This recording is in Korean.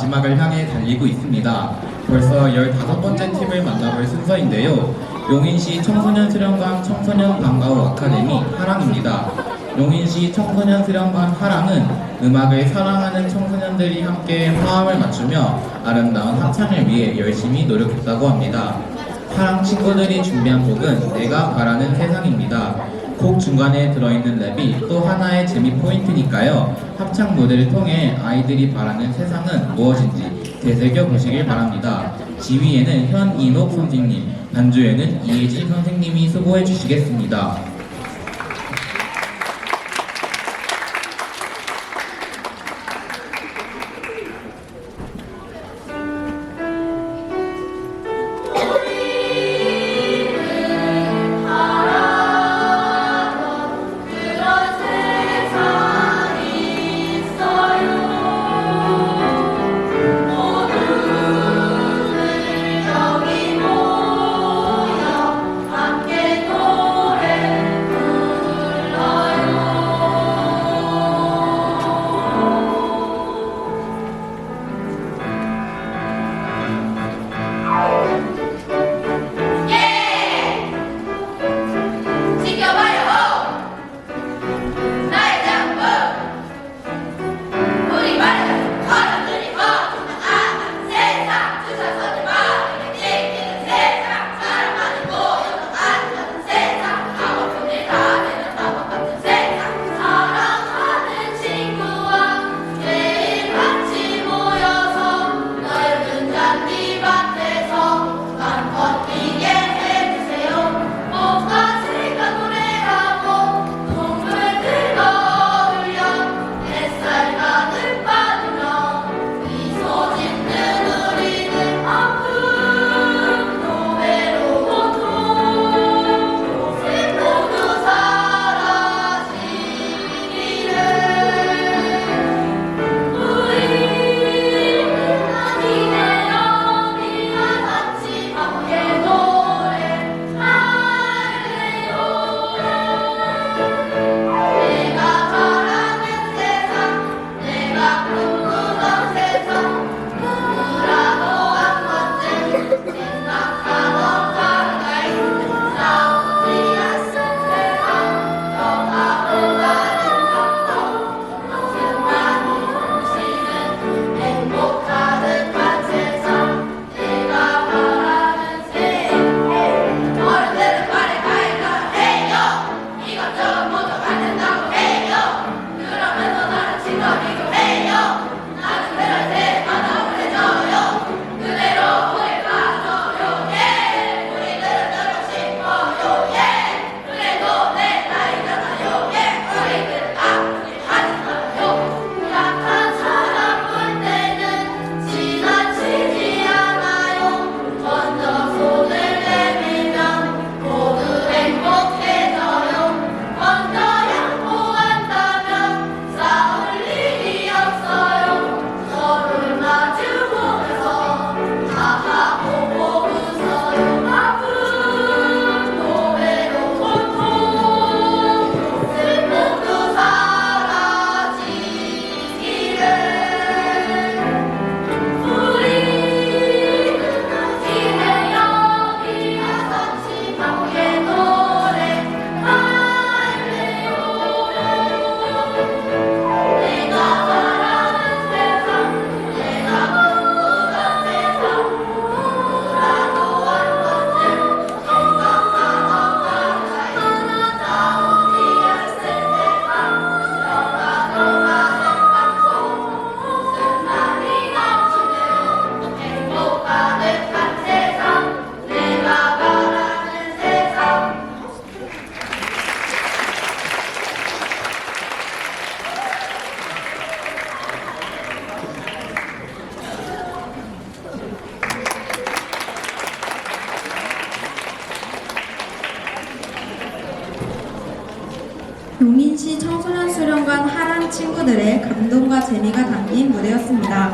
마지막을 향해 달리고 있습니다. 벌써 15번째 팀을 만나볼 순서인데요. 용인시 청소년 수련관 청소년 방과후 아카데미 하랑입니다. 용인시 청소년 수련관 하랑은 음악을 사랑하는 청소년들이 함께 화음을 맞추며 아름다운 합창을 위해 열심히 노력했다고 합니다. 사랑 친구들이 준비한 곡은 내가 바라는 세상입니다. 곡 중간에 들어있는 랩이 또 하나의 재미 포인트니까요. 합창 무대를 통해 아이들이 바라는 세상은 무엇인지 되새겨 보시길 바랍니다. 지휘에는 현인옥 선생님, 반주에는 이혜진 선생님이 수고해 주시겠습니다. 용인시 청소년 수련관 하란 친구들의 감동과 재미가 담긴 무대였습니다.